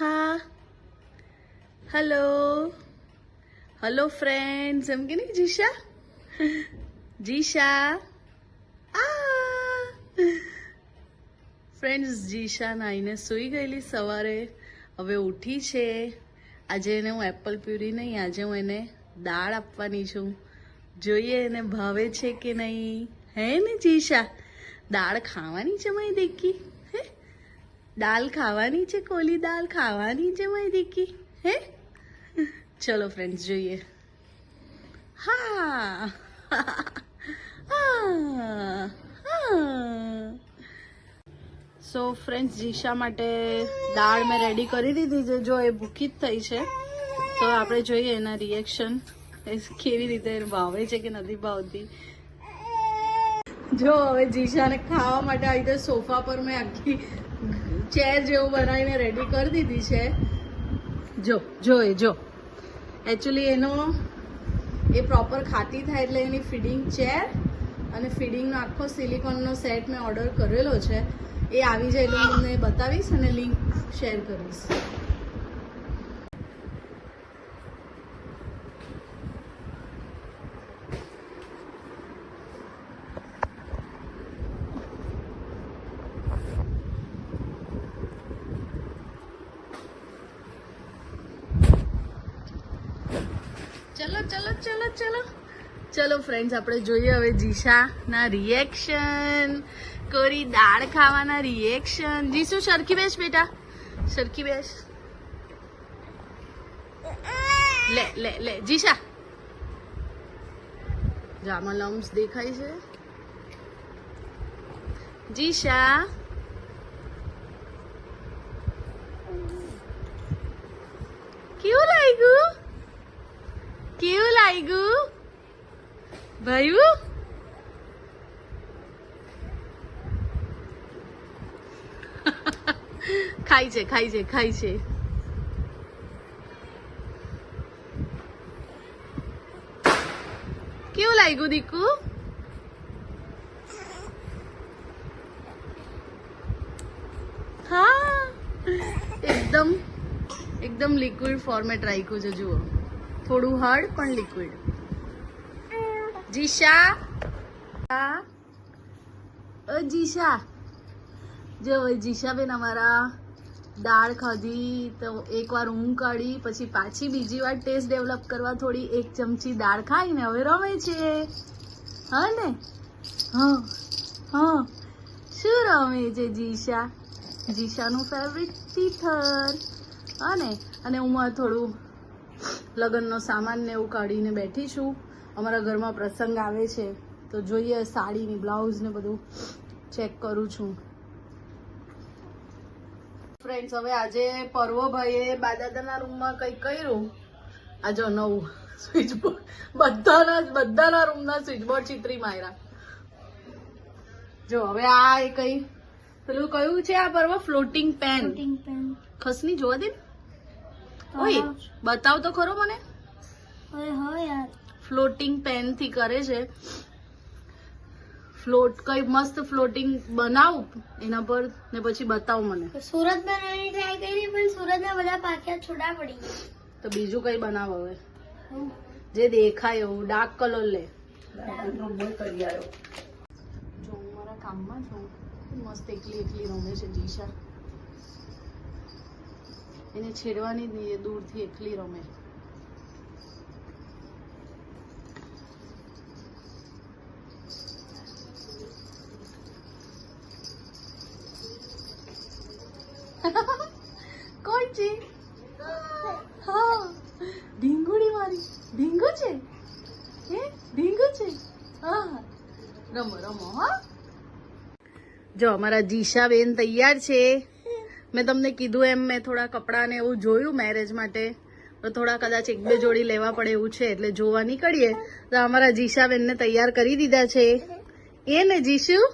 આહા hello hello friends એમ કે નહીં, જીશા? જીશા. આ. ફ્રેન્ડ્સ જીશા નાઈને સૂઈ ગયેલી સવારે. હવે ઉઠી છે. આજે એને હું એપલ પ્યુરી નહીં, આજે હું એને દાળ આપવાની છું. જોઈએ એને ભાવે છે કે નહીં. હે ને, જીશા? દાળ ખાવાની છે દીકી હે દાલ ખાવાની છે, કોલી દાલ ખાવાની છે, મારી દીકી? હે? ચલો ફ્રેન્ડ્સ જોઈએ. હા. સો ફ્રેન્ડ્સ જીશા માટે દાળ મેં રેડી કરી દીધી છે. જો એ ભૂખી જ થઈ છે, તો આપણે જોઈએ એના રિએક્શન એ કેવી રીતે ભાવે છે કે નથી ભાવતી. જો હવે જીશાને ખાવા માટે આવી રીતે સોફા પર મેં આખી ચેર જેવું બનાવીને રેડી કરી દીધી છે. જો જો એ, જો. એકચ્યુઅલી એનો એ પ્રોપર ખાતી થાય એટલે એની ફીડિંગ ચેર અને ફીડિંગનો આખો સિલિકોનનો સેટ મેં ઓર્ડર કરેલો છે. એ આવી જાય એટલે હું તમને બતાવીશ અને લિંક શેર કરીશ ચલો ચલો ચલો ચલો ચલો ફ્રેન્ડ્સ આપણે જોઈએ હવે જીશાના રિએક્શન કોરી દાળ ખાવાના રિએક્શન જીસુ સરખી બેસ બેટા. સરખી બેસ. લે લે લે, જીશા. જામાં લમ્સ દેખાય છે. જીશા. કેવું લાગ્યું? કેવું લાગ્યું? ભાઈ ખાય છે ખાય છે ખાય છે. કેવું લાગ્યું દીકુ? હા. એકદમ એકદમ લિક્વિડ ફોર્મેટ રાખ્યું છે, જુઓ. થોડું હાર્ડ પણ લિક્વિડ જીશા અ જીશા જો જીશાબેન અમારા દાળ ખાધી, તો એકવાર ઊંઘ કાઢી, પછી પાછી બીજી વાર ટેસ્ટ ડેવલપ કરવા થોડી એક ચમચી દાળ ખાઈને હવે રમે છે. હા ને? હા હા. શું રમે છે જીશા જીશાનું ફેવરિટ ટીથર હા ને? અને હું થોડું લગ્નનો સામાન ને એવું કાઢીને બેઠી છું. અમારા ઘરમાં પ્રસંગ આવે છે તો જોઈએ સાડીની બ્લાઉઝ ને બધું ચેક કરું છું. ફ્રેન્ડ્સ હવે આજે પર્વભાઈએ બાદાદાના રૂમમાં કંઈક કર્યું? આ જો નવું સ્વિચ બોર્ડ બધાના બધાના રૂમના સ્વિચ બોર્ડ ચિત્રી માર્યા. જો હવે આ એ કઈ પેલું કયું છે આ પર્વ? Floating pen. ખસની જોવા દે. ઓય બતાવ તો ખરો મને. હવે યાર. ફ્લોટિંગ પેનથી કરે છે. ફ્લોટ કઈ મસ્ત ફ્લોટિંગ બનાવ એના પર ને પછી બતાવ મને. સુરત બનાવવાની ટ્રાય કરી પણ સુરતના બધા પાક્યા છોડા પડી ગયા. તો બીજું કઈ બનાવ હવે? જે દેખાય એવું ડાર્ક કલર લે. જો હું મારા કામમાં છું. મસ્ત એકલી એકલી રમે છે દિશા. એને છેડવાની જ નહીં દૂરથી એકલી રમે. કોણ છે હા. ઢીંગુડી મારી ઢીંગુ છે? હે? ઢીંગુ છે? હા રમો રમો, હા. જો, અમારા જીશાબેન તૈયાર છે. મેં તમને કીધું એમ, મેં થોડા કપડાં ને એવું જોયું મેરેજ માટે. તો થોડા કદાચ એક બે જોડી લેવા પડે એવું છે, એટલે જોવા નીકળીએ. તો અમારા જીશાબેનને તૈયાર કરી દીધા છે. એ ને જીશુ?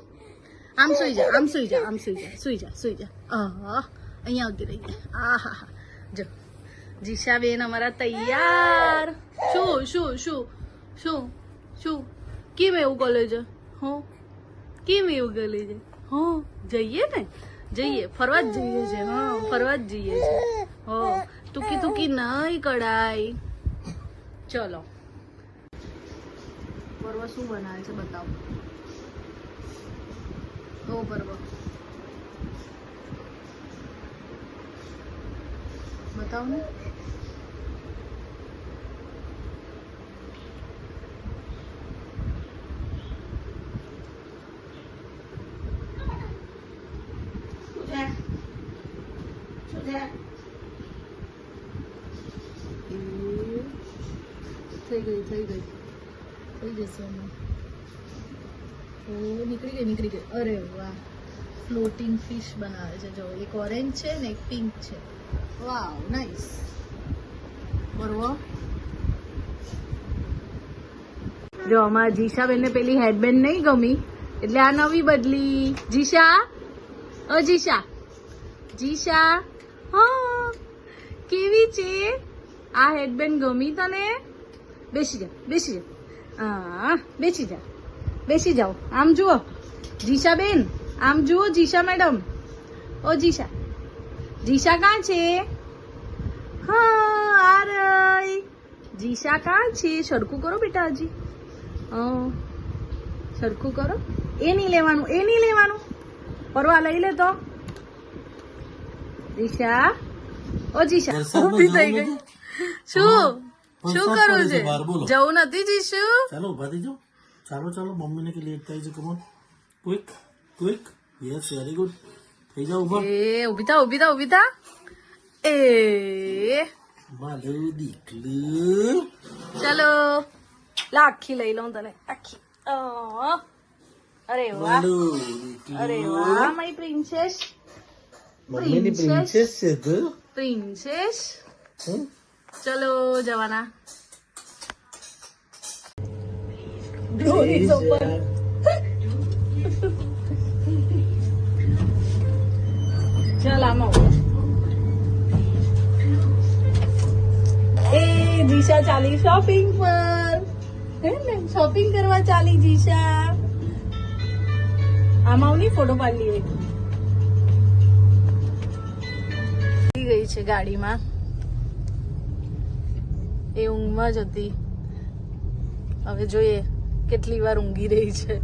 આમ સુઈ જા, આમ સુઈ જા, આમ સુઈ જા સુઈ જા સુઈ જા. આહા. અહીંયા આવતી રહી આ હા હા જો જીશાબેન અમારા તૈયાર. શું શું શું? શું? શું? કેમ એવું કરે છે? હો? કેમ એવું કરે છે? હો? જઈએ ને? જઈએ. ફરવા જ જઈએ છે, હા, ફરવા જ જઈએ છે. હો, ટૂંકી ટૂંકી નહીં કઢાઈ ચલો. પર્વ શું બનાવે છે બતાવો. ઓ પર્વ. બતાવો ને? થઈ ગઈ થઈ ગઈ. થઈ જશે ઓ, નીકળી ગઈ નીકળી ગઈ. અરે વાહ. ફ્લોટિંગ ફિશ બનાવે છે. જો, એક ઓરેન્જ છે ને એક પિંક છે. વાવ nice. બરોબર જો, અમારા જીશાબેનને પેલી હેડબેન્ડ નહીં ગમી, એટલે આ નવી બદલી. જીશા? અ જીશા. જીશા? હા, કેવી છે? આ હેડબેન્ડ ગમી તને? બેસી જા બેસી જા. હા, બેસી જા, બેસી જાઓ. આમ જુઓ. જીશા બેન આમ જુઓ જીશા મેડમ. ઓ, જીશા. જીશા કાં છે? હા આ રહી જીશા કાં છે? સરખું કરો બેટા હજી સરખું કરો. એ નહીં લેવાનું એ નહીં લેવાનું. પરવા લઈ લે તો. જીશા ઓ જીશા ઊભી થઈ ગઈ. શું? શું કરવું છે. જવું નથી જીશુ ચાલો ઊભા થઈ ચાલો ચાલો મમ્મીને કે લેટ થાય છે come on quick quick yes very good થઈ જાઓ ઊભા. એ ઊભી થા ઊભી થા ઊભી થા એ મારું દીકલું ચલો. લાખી લઈ લઉં તને. આખી. અરે વાહ. અરે વાહ મારી પ્રિન્સેસ. મમ્મીની પ્રિન્સેસ. છે તું? પ્રિન્સેસ? ચલો જવાના. ચલ આમાં દિશા ચાલી શોપિંગ પર. હે ને? શોપિંગ કરવા ચાલી જીશા. આમાં નહીં ફોટો પાડી લઈએ. ગઈ છે ગાડીમાં. એ ઊંઘમાં જ હતી. હવે જોઈએ કેટલી વાર ઊંઘી રહી છે.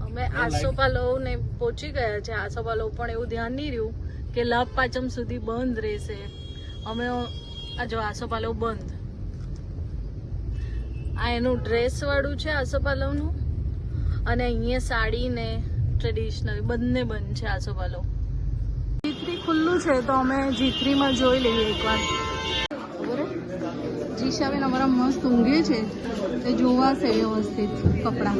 અમે આસોપાલવ ને પહોંચી ગયા છે. આસોપાલવ પણ એવું ધ્યાન નહીં રહ્યું. કે લાભ પાંચમ સુધી બંધ રહેશે. અમે જો આસોપાલવ બંધ. આ એનું ડ્રેસ વાળું છે આસોપાલવનું અને અહીંયા સાડી ને ટ્રેડિશનલ બંને બંધ છે આસોપાલવ. જીતરી ખુલ્લું છે તો અમે જીતરીમાં જોઈ લઈએ એકવાર. જીશાબેન અમારા મસ્ત ઊંઘે છે. તે જોવાશે વ્યવસ્થિત કપડાં.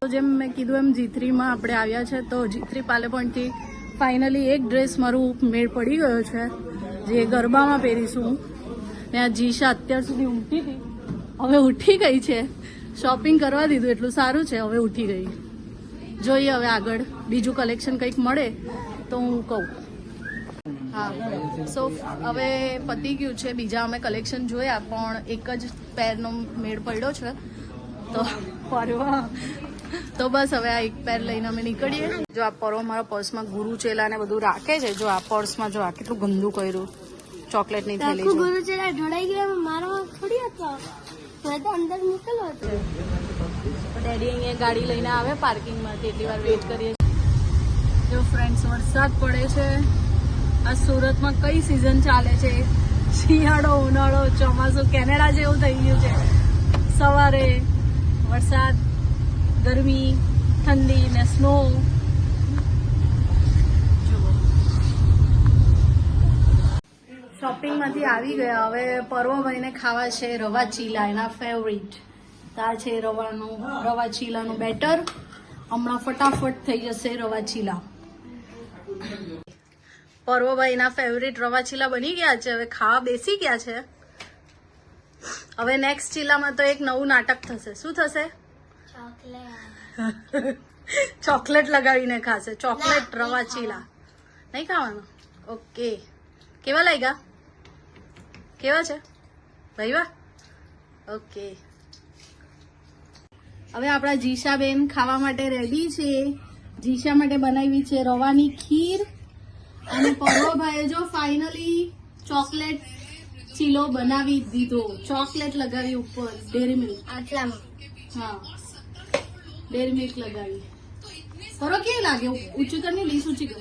તો જેમ મેં કીધું એમ જીતરીમાં આપણે આવ્યા છે તો જીતરી પાલે પોઈન્ટથી ફાઇનલી એક ડ્રેસ મારું મેળ પડી ગયો છે, જે ગરબામાં પહેરીશું ને આ જીશા અત્યાર સુધી ઉઠી હતી. હવે ઉઠી ગઈ છે. શોપિંગ કરવા દીધું, એટલું સારું છે, હવે ઉઠી ગઈ. જોઈએ હવે આગળ, બીજું કલેક્શન કંઈક મળે તો હું કહું. હા સો હવે પતી ગયું છે, બીજા અમે કલેક્શન જોયા, પણ એક જ પેરનો મેળ પડ્યો છે. તો ફરવા તો બસ હવે આ એક પેર લઈને અમે નીકળીએ. જો આ પર્વ મારા પર્સમાં ગુરુ ચેલા ને બધું રાખે છે જો આ પર્સમાં જો આ કેટલું ગંદુ કર્યું. ચોકલેટની થેલી આખું છે ગુરુ ચડા ઢોળાઈ ગયા મારો થોડી હતો. તો અંદર મૂકેલો હતો ડેડી અહીંયા ગાડી લઈને આવે પાર્કિંગમાંથી એટલી વાર વેઇટ કરીએ જો ફ્રેન્ડ્સ વરસાદ પડે છે. આ સુરતમાં કઈ સિઝન ચાલે છે? શિયાળો ઉનાળો ચોમાસું કેનેડા જેવું થઈ ગયું છે. સવારે વરસાદ, ગરમી, ઠંડી ને સ્નો શોપિંગમાંથી આવી ગયા. હવે પર્વભાઈને ખાવા છે રવા ચીલા એના ફેવરિટ તા છે રવાનું રવા ચીલાનું બેટર હમણાં ફટાફટ થઈ જશે રવા ચીલા પર્વભાઈના ફેવરિટ રવા ચીલા બની ગયા છે. હવે ખાવા બેસી ગયા છે. હવે નેક્સ્ટ ચીલામાં તો એક નવું નાટક થશે. શું થશે? ચોકલેટ. લગાવીને ખાશે. ચોકલેટ રવા ચીલા. નહીં ખાવાનું? ઓકે. કેવા લાગ્યા? કેવા છે? ભાઈ વા ઓકે. હવે આપણા જીશાબેન ખાવા માટે રેડી છે. જીશા માટે બનાવી છે રવાની ખીર. અને પર્વભાઈએ જો ફાઇનલી ચોકલેટ ચીલો બનાવી દીધો. ચોકલેટ લગાવી ઉપર ડેરી મિલ્ક આટલામાં હા. ડેરી મિલ્ક લગાવી. ખરો કેવી લાગે? ઊંચું કર ને લીસ ઊંચી કર.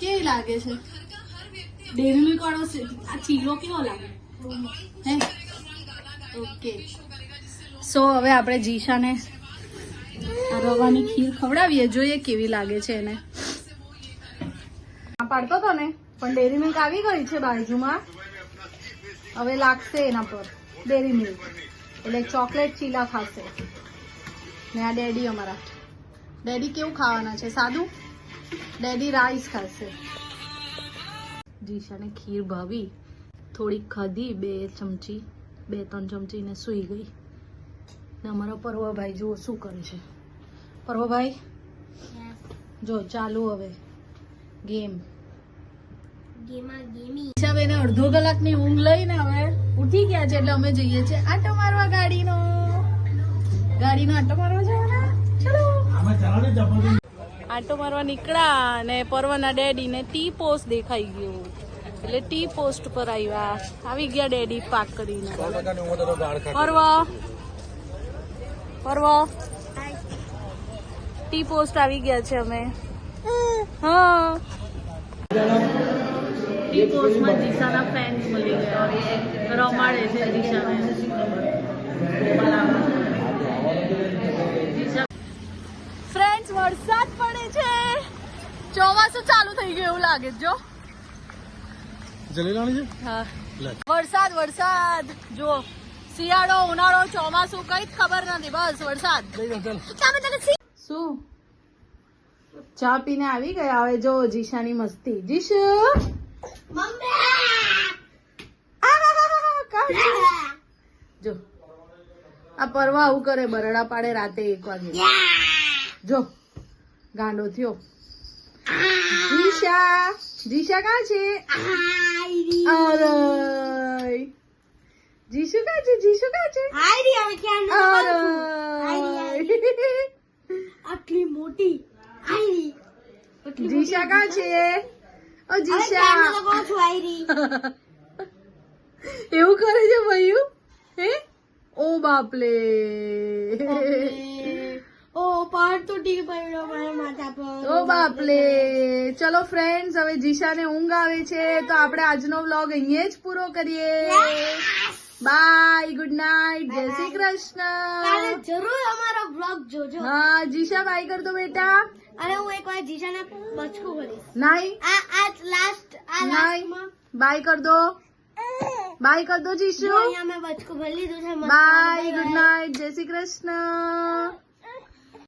કેવી લાગે છે? ડેરી મિલ્ક વાળો છે આ ચીલો કેવો લાગે? હે? ઓકે સો હવે આપણે જીશાને આ રવાની ખીર ખવડાવીએ જોઈએ કેવી લાગે છે એને. આ પાડતો હતો ને? પણ ડેરી મિલ્ક આવી ગઈ છે બાજુમાં. હવે લાગશે એના પર. ડેરી મિલ્ક એટલે ચોકલેટ ચીલા ખાશે. ને આ ડેડી અમારા. ડેડી કેવું ખાવાના છે? સાદું? ડેડી રાઈસ ખાશે. જીશાને ખીર ભાવી. થોડીક ખાધી બે ચમચી બે ત્રણ ચમચી ને સૂઈ ગઈ. ને અમારો પર્વભાઈ જુઓ શું કરે છે. પર્વભાઈ? જો ચાલુ હવે. ગેમ ગેમા ગેમી હવે એને અડધો કલાકની ઊંઘ લઈને હવે ઉઠી ગયા છે એટલે અમે જઈએ છીએ આટો મારવા ગાડીનો. ગાડીનો આટો મારવા જવાના? ચલો. આટો મારવા નીકળ્યા અને પર્વના ડેડી ને ટી પોસ્ટ દેખાઈ ગયું. એટલે ટી પોસ્ટ પર આવ્યા આવી ગયા ડેડી પાક કરીને. પર્વ પર્વ ટી પોસ્ટ આવી ગયા છે અમે. હા. ટી પોસ્ટમાં દિશાના ફેન્સ મળી ગયા. રમાડે છે દિશાને. ફ્રેન્ડ્સ વરસાદ પડે છે. ચોમાસું ચાલુ થઈ ગયું એવું લાગે જો. હા. વરસાદ વરસાદ. જો શિયાળો ઉનાળો ચોમાસું કઈ ખબર નથી. બસ વરસાદ. શું? ચા પીને આવી ગયા? હવે જો જીશાની મસ્તી. જીશુ? જો. આ પરવા આવું કરે બરડા પાડે રાતે એક વાગે. જો. ગાંડો થયો. દિશા દિશા કા છે? અરે. જીશુ કા છે? જીશુ કા છે? આટલી મોટી. દિશા કાં છે? ઓ જીશા એવું કરે છે ભૈયું હે? ઓ બાપલે. ઓ પાર તૂટી પડ્યો મારા માથા પર. ઓ બાપલે. ચલો ફ્રેન્ડ્સ હવે જીશાને ઊંઘ આવે છે તો આપણે આજનો વ્લોગ અહીંયા જ પૂરો કરીએ. બાય ગુડ નાઇટ જય શ્રી કૃષ્ણ. જરૂર અમારો બ્લોગ જોજો. હા જીશા બાય કરતો બેટા. અને હું એકવાર જીજાને બચકું કરીશ નહીં. આ આજ લાસ્ટ આ લાસ્ટમાં બાય કર દો બાય કર દો જીશુ. અહીંયા મેં બચકું ભરી લીધું છે. બાય ગુડ નાઇટ જય શ્રી કૃષ્ણ.